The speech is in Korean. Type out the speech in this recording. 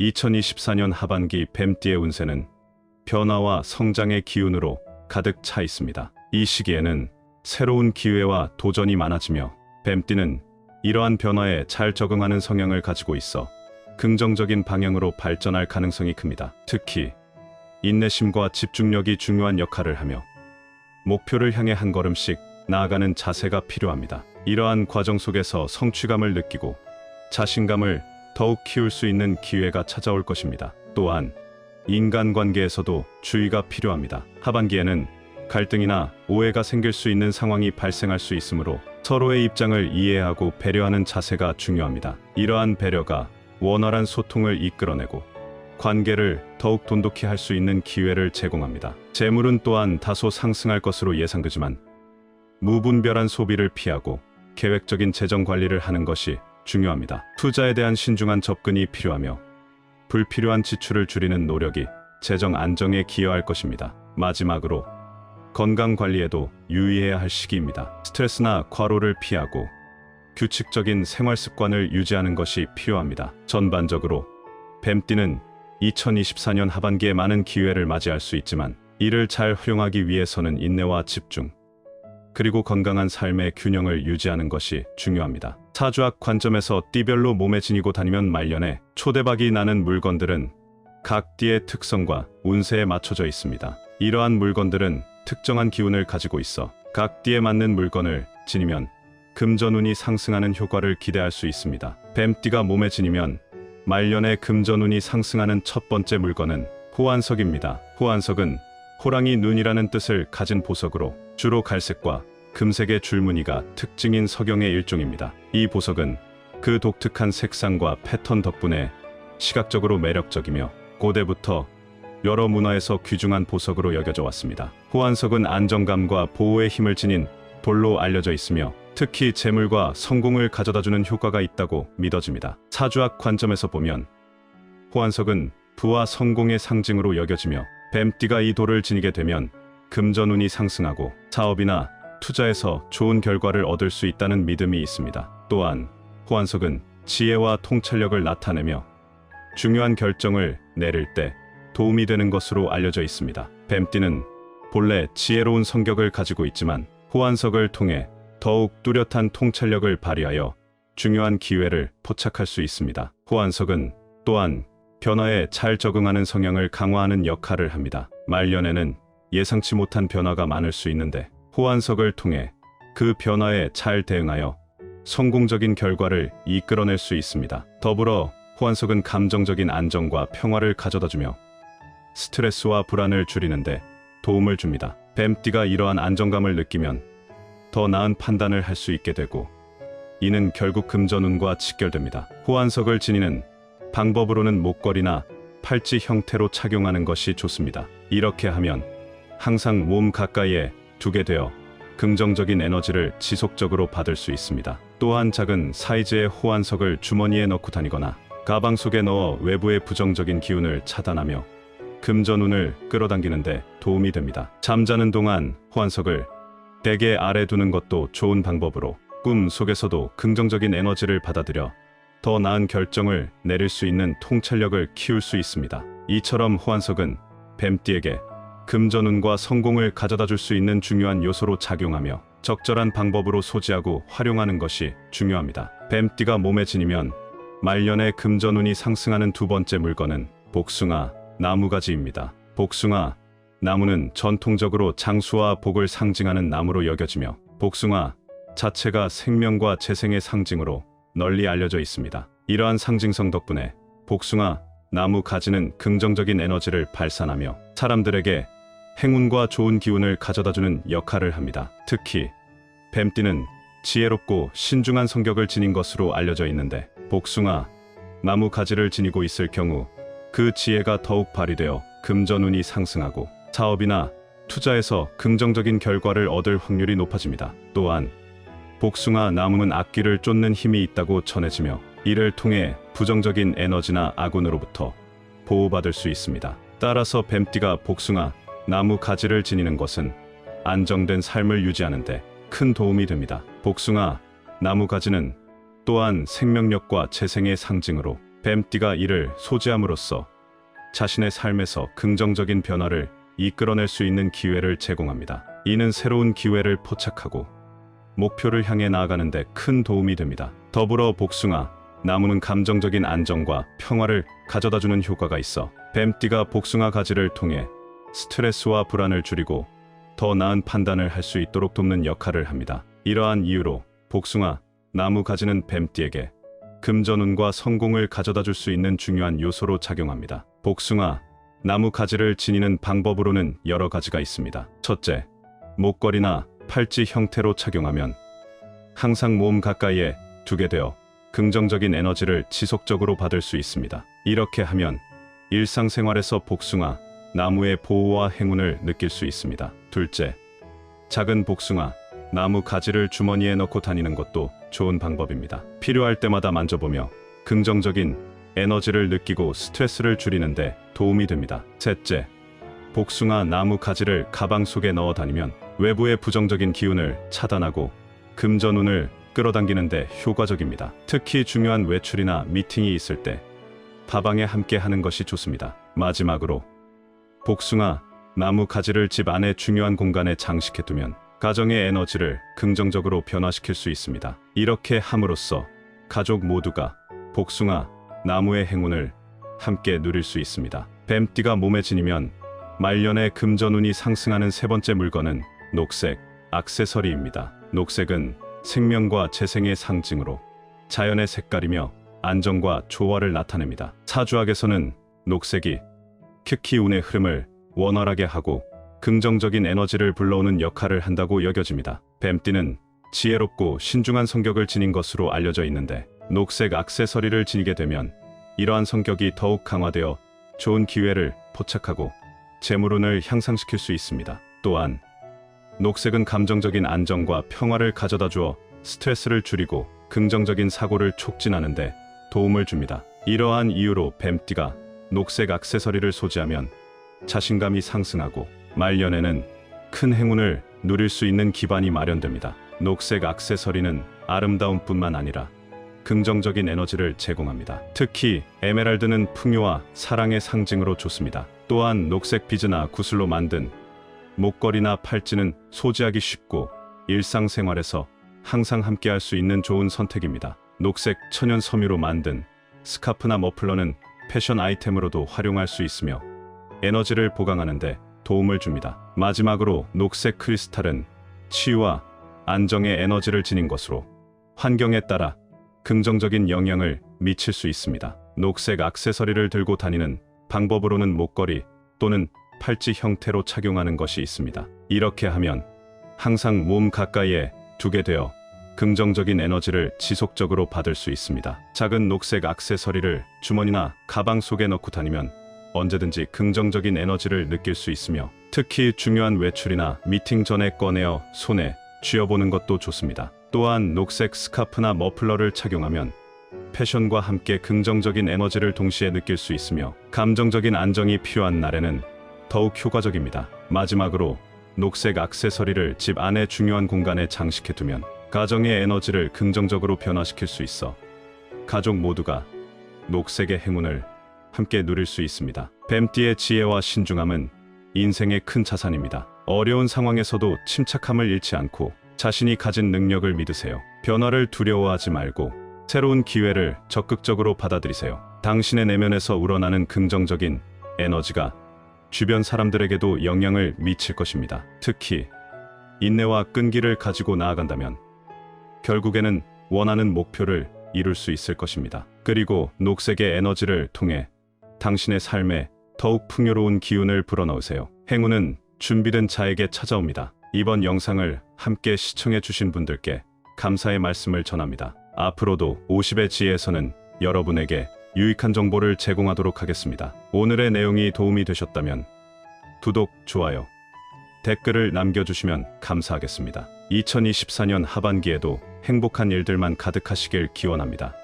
2024년 하반기 뱀띠의 운세는 변화와 성장의 기운으로 가득 차 있습니다. 이 시기에는 새로운 기회와 도전이 많아지며 뱀띠는 이러한 변화에 잘 적응하는 성향을 가지고 있어 긍정적인 방향으로 발전할 가능성이 큽니다. 특히 인내심과 집중력이 중요한 역할을 하며 목표를 향해 한 걸음씩 나아가는 자세가 필요합니다. 이러한 과정 속에서 성취감을 느끼고 자신감을 더욱 키울 수 있는 기회가 찾아올 것입니다. 또한 인간관계에서도 주의가 필요합니다. 하반기에는 갈등이나 오해가 생길 수 있는 상황이 발생할 수 있으므로 서로의 입장을 이해하고 배려하는 자세가 중요합니다. 이러한 배려가 원활한 소통을 이끌어내고 관계를 더욱 돈독히 할 수 있는 기회를 제공합니다. 재물은 또한 다소 상승할 것으로 예상되지만 무분별한 소비를 피하고 계획적인 재정 관리를 하는 것이 중요합니다. 투자에 대한 신중한 접근이 필요하며 불필요한 지출을 줄이는 노력이 재정 안정에 기여할 것입니다. 마지막으로 건강 관리에도 유의해야 할 시기입니다. 스트레스나 과로를 피하고 규칙적인 생활 습관을 유지하는 것이 필요합니다. 전반적으로 뱀띠는 2024년 하반기에 많은 기회를 맞이할 수 있지만 이를 잘 활용하기 위해서는 인내와 집중 그리고 건강한 삶의 균형을 유지하는 것이 중요합니다. 사주학 관점에서 띠별로 몸에 지니고 다니면 말년에 초대박이 나는 물건들은 각 띠의 특성과 운세에 맞춰져 있습니다. 이러한 물건들은 특정한 기운을 가지고 있어 각 띠에 맞는 물건을 지니면 금전운이 상승하는 효과를 기대할 수 있습니다. 뱀띠가 몸에 지니면 말년에 금전운이 상승하는 첫 번째 물건은 호환석입니다. 호환석은 호랑이 눈이라는 뜻을 가진 보석으로 주로 갈색과 금색의 줄무늬가 특징인 석영의 일종입니다. 이 보석은 그 독특한 색상과 패턴 덕분에 시각적으로 매력적이며 고대부터 여러 문화에서 귀중한 보석으로 여겨져 왔습니다. 호환석은 안정감과 보호의 힘을 지닌 돌로 알려져 있으며 특히 재물과 성공을 가져다주는 효과가 있다고 믿어집니다. 사주학 관점에서 보면 호환석은 부와 성공의 상징으로 여겨지며 뱀띠가 이 돌을 지니게 되면 금전운이 상승하고 사업이나 투자에서 좋은 결과를 얻을 수 있다는 믿음이 있습니다. 또한 호환석은 지혜와 통찰력을 나타내며 중요한 결정을 내릴 때 도움이 되는 것으로 알려져 있습니다. 뱀띠는 본래 지혜로운 성격을 가지고 있지만 호환석을 통해 더욱 뚜렷한 통찰력을 발휘하여 중요한 기회를 포착할 수 있습니다. 호환석은 또한 변화에 잘 적응하는 성향을 강화하는 역할을 합니다. 말년에는 예상치 못한 변화가 많을 수 있는데 호환석을 통해 그 변화에 잘 대응하여 성공적인 결과를 이끌어낼 수 있습니다. 더불어 호환석은 감정적인 안정과 평화를 가져다주며 스트레스와 불안을 줄이는데 도움을 줍니다. 뱀띠가 이러한 안정감을 느끼면 더 나은 판단을 할 수 있게 되고 이는 결국 금전운과 직결됩니다. 호환석을 지니는 방법으로는 목걸이나 팔찌 형태로 착용하는 것이 좋습니다. 이렇게 하면 항상 몸 가까이에 두게 되어 긍정적인 에너지를 지속적으로 받을 수 있습니다. 또한 작은 사이즈의 호환석을 주머니에 넣고 다니거나 가방 속에 넣어 외부의 부정적인 기운을 차단하며 금전운을 끌어당기는데 도움이 됩니다. 잠자는 동안 호환석을 베개 아래 두는 것도 좋은 방법으로 꿈 속에서도 긍정적인 에너지를 받아들여 더 나은 결정을 내릴 수 있는 통찰력을 키울 수 있습니다. 이처럼 호환석은 뱀띠에게 금전운과 성공을 가져다 줄 수 있는 중요한 요소로 작용하며 적절한 방법으로 소지하고 활용하는 것이 중요합니다. 뱀띠가 몸에 지니면 말년에 금전운이 상승하는 두 번째 물건은 복숭아, 나무가지입니다. 복숭아, 나무는 전통적으로 장수와 복을 상징하는 나무로 여겨지며 복숭아 자체가 생명과 재생의 상징으로 널리 알려져 있습니다. 이러한 상징성 덕분에 복숭아 나무 가지는 긍정적인 에너지를 발산하며 사람들에게 행운과 좋은 기운을 가져다주는 역할을 합니다. 특히 뱀띠는 지혜롭고 신중한 성격을 지닌 것으로 알려져 있는데 복숭아 나무 가지를 지니고 있을 경우 그 지혜가 더욱 발휘되어 금전운이 상승하고 사업이나 투자에서 긍정적인 결과를 얻을 확률이 높아집니다. 또한 복숭아 나무는 악귀를 쫓는 힘이 있다고 전해지며 이를 통해 부정적인 에너지나 아군으로부터 보호받을 수 있습니다. 따라서 뱀띠가 복숭아 나무 가지를 지니는 것은 안정된 삶을 유지하는 데 큰 도움이 됩니다. 복숭아 나무 가지는 또한 생명력과 재생의 상징으로 뱀띠가 이를 소지함으로써 자신의 삶에서 긍정적인 변화를 이끌어낼 수 있는 기회를 제공합니다. 이는 새로운 기회를 포착하고 목표를 향해 나아가는 데 큰 도움이 됩니다. 더불어 복숭아, 나무는 감정적인 안정과 평화를 가져다주는 효과가 있어 뱀띠가 복숭아 가지를 통해 스트레스와 불안을 줄이고 더 나은 판단을 할 수 있도록 돕는 역할을 합니다. 이러한 이유로 복숭아, 나무 가지는 뱀띠에게 금전운과 성공을 가져다 줄 수 있는 중요한 요소로 작용합니다. 복숭아, 나무 가지를 지니는 방법으로는 여러 가지가 있습니다. 첫째, 목걸이나 팔찌 형태로 착용하면 항상 몸 가까이에 두게 되어 긍정적인 에너지를 지속적으로 받을 수 있습니다. 이렇게 하면 일상생활에서 복숭아, 나무의 보호와 행운을 느낄 수 있습니다. 둘째, 작은 복숭아, 나무 가지를 주머니에 넣고 다니는 것도 좋은 방법입니다. 필요할 때마다 만져보며 긍정적인 에너지를 느끼고 스트레스를 줄이는데 도움이 됩니다. 셋째, 복숭아 나무 가지를 가방 속에 넣어 다니면 외부의 부정적인 기운을 차단하고 금전운을 끌어당기는데 효과적입니다. 특히 중요한 외출이나 미팅이 있을 때 가방에 함께 하는 것이 좋습니다. 마지막으로 복숭아 나무 가지를 집 안의 중요한 공간에 장식해 두면 가정의 에너지를 긍정적으로 변화시킬 수 있습니다. 이렇게 함으로써 가족 모두가 복숭아 나무의 행운을 함께 누릴 수 있습니다. 뱀띠가 몸에 지니면 말년에 금전운이 상승하는 세 번째 물건은 녹색 액세서리입니다. 녹색은 생명과 재생의 상징으로 자연의 색깔이며 안정과 조화를 나타냅니다. 사주학에서는 녹색이 특히 운의 흐름을 원활하게 하고 긍정적인 에너지를 불러오는 역할을 한다고 여겨집니다. 뱀띠는 지혜롭고 신중한 성격을 지닌 것으로 알려져 있는데 녹색 액세서리를 지니게 되면 이러한 성격이 더욱 강화되어 좋은 기회를 포착하고 재물운을 향상시킬 수 있습니다. 또한 녹색은 감정적인 안정과 평화를 가져다 주어 스트레스를 줄이고 긍정적인 사고를 촉진하는 데 도움을 줍니다. 이러한 이유로 뱀띠가 녹색 액세서리를 소지하면 자신감이 상승하고 말년에는 큰 행운을 누릴 수 있는 기반이 마련됩니다. 녹색 액세서리는 아름다움뿐만 아니라 긍정적인 에너지를 제공합니다. 특히 에메랄드는 풍요와 사랑의 상징으로 좋습니다. 또한 녹색 비즈나 구슬로 만든 목걸이나 팔찌는 소지하기 쉽고 일상생활에서 항상 함께할 수 있는 좋은 선택입니다. 녹색 천연 섬유로 만든 스카프나 머플러는 패션 아이템으로도 활용할 수 있으며 에너지를 보강하는데 도움을 줍니다. 마지막으로 녹색 크리스탈은 치유와 안정의 에너지를 지닌 것으로 환경에 따라 긍정적인 영향을 미칠 수 있습니다. 녹색 액세서리를 들고 다니는 방법으로는 목걸이 또는 팔찌 형태로 착용하는 것이 있습니다. 이렇게 하면 항상 몸 가까이에 두게 되어 긍정적인 에너지를 지속적으로 받을 수 있습니다. 작은 녹색 액세서리를 주머니나 가방 속에 넣고 다니면 언제든지 긍정적인 에너지를 느낄 수 있으며 특히 중요한 외출이나 미팅 전에 꺼내어 손에 쥐어보는 것도 좋습니다. 또한 녹색 스카프나 머플러를 착용하면 패션과 함께 긍정적인 에너지를 동시에 느낄 수 있으며 감정적인 안정이 필요한 날에는 더욱 효과적입니다. 마지막으로 녹색 액세서리를 집 안의 중요한 공간에 장식해 두면 가정의 에너지를 긍정적으로 변화시킬 수 있어 가족 모두가 녹색의 행운을 함께 누릴 수 있습니다. 뱀띠의 지혜와 신중함은 인생의 큰 자산입니다. 어려운 상황에서도 침착함을 잃지 않고 자신이 가진 능력을 믿으세요. 변화를 두려워하지 말고 새로운 기회를 적극적으로 받아들이세요. 당신의 내면에서 우러나는 긍정적인 에너지가 주변 사람들에게도 영향을 미칠 것입니다. 특히 인내와 끈기를 가지고 나아간다면 결국에는 원하는 목표를 이룰 수 있을 것입니다. 그리고 녹색의 에너지를 통해 당신의 삶에 더욱 풍요로운 기운을 불어넣으세요. 행운은 준비된 자에게 찾아옵니다. 이번 영상을 함께 시청해 주신 분들께 감사의 말씀을 전합니다. 앞으로도 50의 지혜에서는 여러분에게 유익한 정보를 제공하도록 하겠습니다. 오늘의 내용이 도움이 되셨다면 구독, 좋아요, 댓글을 남겨주시면 감사하겠습니다. 2024년 하반기에도 행복한 일들만 가득하시길 기원합니다.